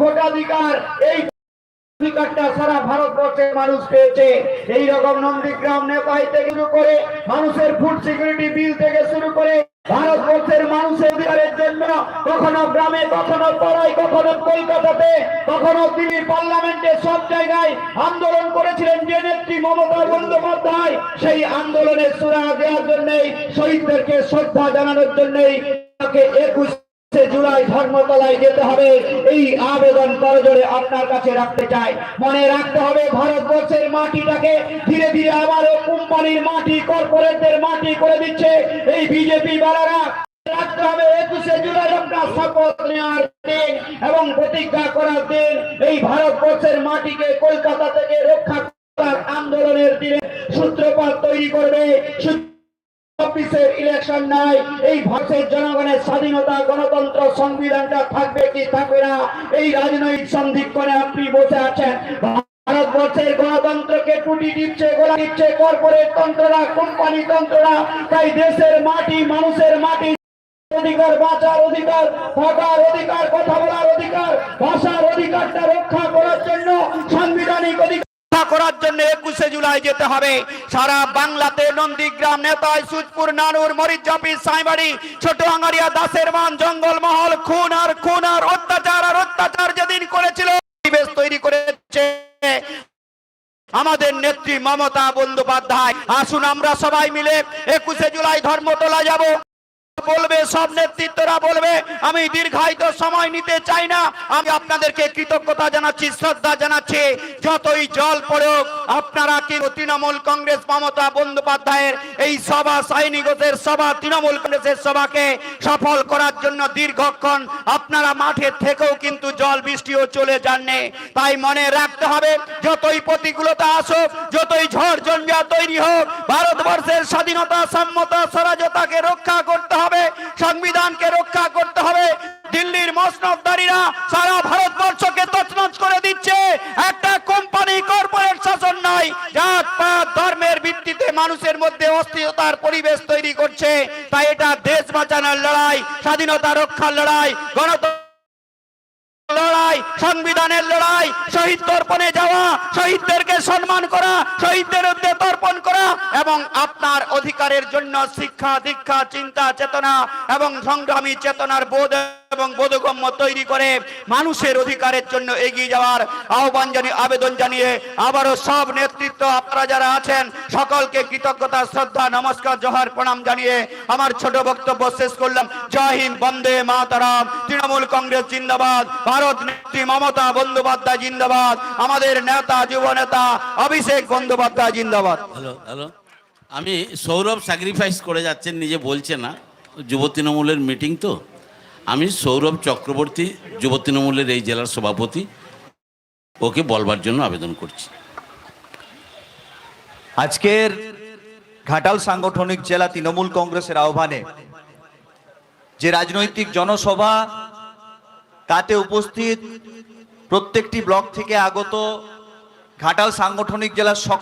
ভোটাধিকার, এই তিনি পার্লামেন্টে সব জায়গায় আন্দোলন করেছিলেন যে নেত্রী মমতা বন্দ্যোপাধ্যায়। সেই আন্দোলনের সুরা দেওয়ার জন্যই, শহীদদেরকে শ্রদ্ধা জানানোর জন্যই একুশ জুলাই ধর্মতলায় যেতে হবে। এই আবেদন করজোরে আপনার কাছে রাখতে চাই। মনে রাখতে হবে, ভারতবর্ষের মাটিটাকে ধীরে ধীরে আবারও কোম্পানির মাটি, কর্পোরেটদের মাটি করে দিচ্ছে এই বিজেপি বালারা। রাখতে হবে একুশে জুলাই আপনার শপথ নেওয়ার দিন এবং প্রতিজ্ঞা করার দিন। এই ভারতবর্ষের মাটিকে কলকাতা থেকে রক্ষা করার আন্দোলনের দিনে সূত্রপাত তৈরি করবে। অফিসের ইলেকশন নাই, এই ভারতের জনগণের স্বাধীনতা, গণতন্ত্র, সংবিধানটা থাকবে কি থাকবে না? এই রাজনৈতিক সন্ধিক্ষণে আপনি বসে আছেন। ভারতবর্ষের গণতন্ত্রকে টুটি দিচ্ছে, গোলা দিচ্ছে, কর্পোরেট তন্ত্ররা কোম্পানি তন্ত্ররা, তাই দেশের মাটি, মানুষের মাটি, অধিকার, বাঁচার অধিকার, থাকার অধিকার, কথা বলার অধিকার, ভাষার অধিকারটা রক্ষা করার জন্য সাংবিধানিক অধিকার রক্ষা করার জন্য একুশে জুলাই যেতে হবে। সারা বাংলাতে নন্দীগ্রাম নেতায় সুজপুর, নানুর মরিচজাপি সাইবাড়ি ছোট আঙ্গারিয়া দাসের মান জঙ্গল মহল খুন আর খুন আর অত্যাচার আর অত্যাচার যেদিন করেছিল, পরিবেশ তৈরি করেছে। আমাদের নেত্রী মমতা বন্দ্যোপাধ্যায়। আসুন আমরা সবাই মিলে একুশে জুলাই ধর্মতলা যাব। বলবে, সব নেতৃত্বরা বলবে, আমি দীর্ঘায়িত সময় নিতে চাই না। আমি আপনাদেরকে কৃতজ্ঞতা জানাচ্ছি, শ্রদ্ধা জানাচ্ছি। যতই জল পড়ুক, আপনারা কিন্তু তৃণমূল কংগ্রেস মমতা বন্দ্যোপাধ্যায়ের এই সভা সৈনিকদের সভা, তৃণমূল কংগ্রেসের সভাকে সফল করার জন্য দীর্ঘক্ষণ আপনারা মাঠে থেকেও কিন্তু জল বৃষ্টিও চলে যাননি। তাই মনে রাখতে হবে, যতই প্রতিকূলতা আসুক, যতই ঝড় ঝঞ্ঝা তৈরি হোক, ভারতবর্ষের স্বাধীনতা সম্মতা স্বরাজতাকে রক্ষা করতে হবে সংবিধানকে রক্ষা করতে হবে দিল্লির সারা ভারতবর্ষকে তছনছ করে দিচ্ছে। একটা কোম্পানি কর্পোরেট শাসন নাই জাত পাত ধর্মের ভিত্তিতে মানুষের মধ্যে অস্থিরতার পরিবেশ তৈরি করছে। তাই এটা দেশ বাঁচানোর লড়াই, স্বাধীনতা রক্ষার লড়াই, গণতন্ত্র লড়াই, সংবিধানের লড়াই, শহীদ তর্পণে যাওয়া, শহীদদেরকে সম্মান করা, শহীদদের তর্পণ করা এবং আপনার অধিকারের জন্য শিক্ষা, দীক্ষা, চিন্তা, চেতনা এবং সংগ্রামী চেতনার বোধ এবং বোধগম্য তৈরি করে মানুষের অধিকারের জন্য এগিয়ে যাওয়ার আহ্বান জানিয়ে আবেদন জানিয়ে আবারও সব নেতৃত্ব, আপনারা যারা আছেন, সকলকে কৃতজ্ঞতা, শ্রদ্ধা, নমস্কার, জোহার প্রণাম জানিয়ে আমার ছোট বক্তব্য শেষ করলাম। জয় হিন্দ, বন্দে মাতারাম। তৃণমূল কংগ্রেস জিন্দাবাদ। ভারত নেত্রী মমতা বন্দ্যোপাধ্যায় জিন্দাবাদ। আমাদের নেতা, যুব নেতা, অভিষেক বন্দ্যোপাধ্যায় জিন্দাবাদ। Hello hello. আমি সৌরভ স্যাক্রিফাইস করে যাচ্ছেন, নিজে বলছে না। যুব তৃণমূলের মিটিং তো। আমি সৌরভ চক্রবর্তী, যুব তৃণমূলের এই জেলার সভাপতি, ওকে বলবার জন্য আবেদন করছি। আজকের ঘাটাল সাংগঠনিক জেলা তৃণমূল কংগ্রেসের আহ্বানে যে রাজনৈতিক জনসভা, তাতে উপস্থিত প্রত্যেকটি ব্লক থেকে আগত ঘাটাল সাংগঠনিক জেলার সকল